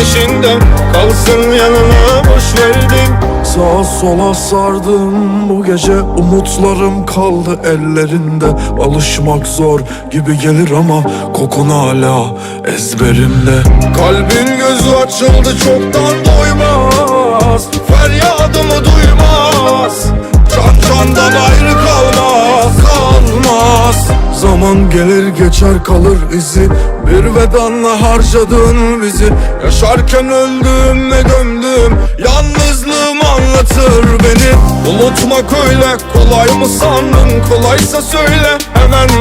bitirdim peşinde Kalsın yanına boş verdim Sağa sola sardım bu gece Umutlarım kaldı ellerinde. Alışmak zor gibi gelir ama Kokun hala ezberimde. Kalbin gözü açıldı çoktan doymaz Feryadımı duymaz. Can candan Zaman gelir geçer kalır izi. Bir vedanla harcadın bizi. Yaşarken öldüm ve gömdüm. Yalnızlığım anlatır beni. Unutmak öyle kolay mı sandın? Kolaysa söyle hemen